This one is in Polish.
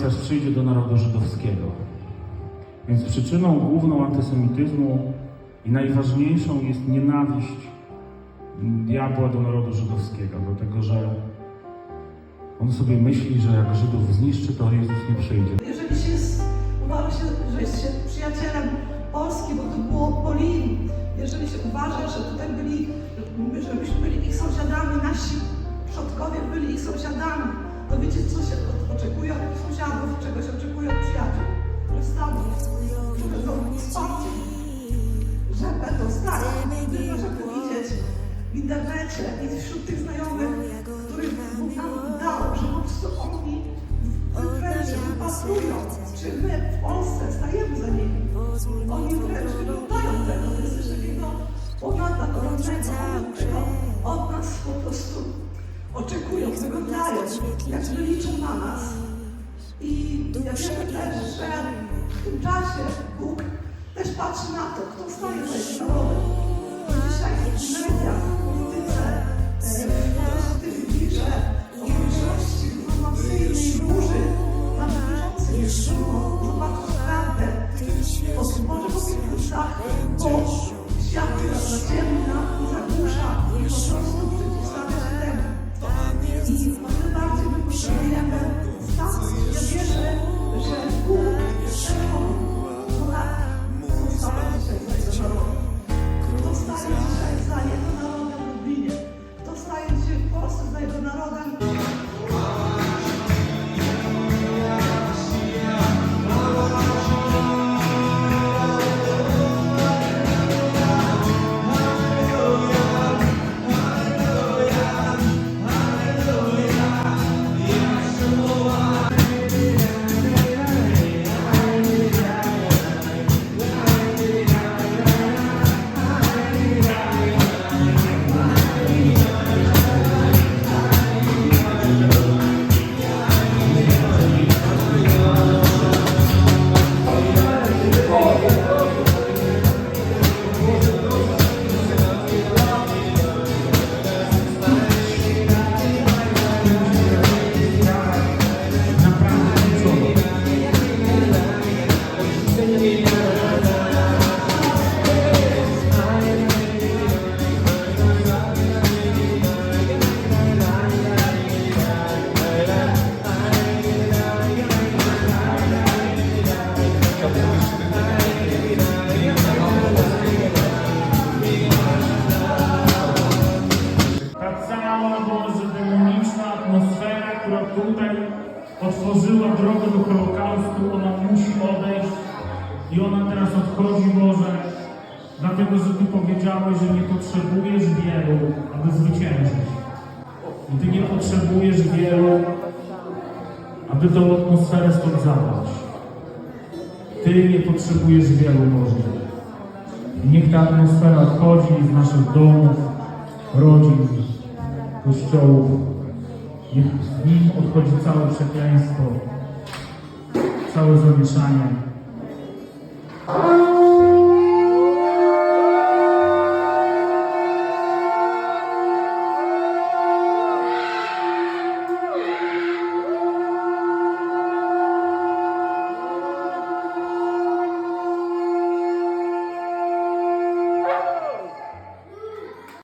Mesjasz przyjdzie do narodu żydowskiego. Więc przyczyną główną antysemityzmu i najważniejszą jest nienawiść diabła do narodu żydowskiego, dlatego że on sobie myśli, że jak Żydów zniszczy, to Jezus nie przyjdzie. Jeżeli się uważa się, że jest się przyjacielem Polski, bo to było Polin, jeżeli się uważa, że tutaj byli, że myśmy byli ich sąsiadami, nasi przodkowie byli ich sąsiadami, to wiecie, co się od w internecie i wśród tych znajomych, których Bóg nam dał, że po prostu oni wręcz wypatrują, czy my w Polsce stajemy za nimi. Oni wręcz wyglądają tego, to jest coś takiego ponadnaturalnego, tego od nas po prostu oczekują, wyglądają, jakby liczą na nas. I ja wiem też, że w tym czasie Bóg też patrzy na to, kto staje za zaciemnia i tutaj otworzyła drogę do Holokaustu, ona musi odejść i ona teraz odchodzi Boże, dlatego że Ty powiedziałeś, że nie potrzebujesz wielu, aby zwyciężyć. I Ty nie potrzebujesz wielu, aby tą atmosferę stąd zabrać. Ty nie potrzebujesz wielu, Boże. Niech ta atmosfera odchodzi z naszych domów, rodzin, kościołów. Niech w nim odchodzi całe przekleństwo, całe zamieszanie.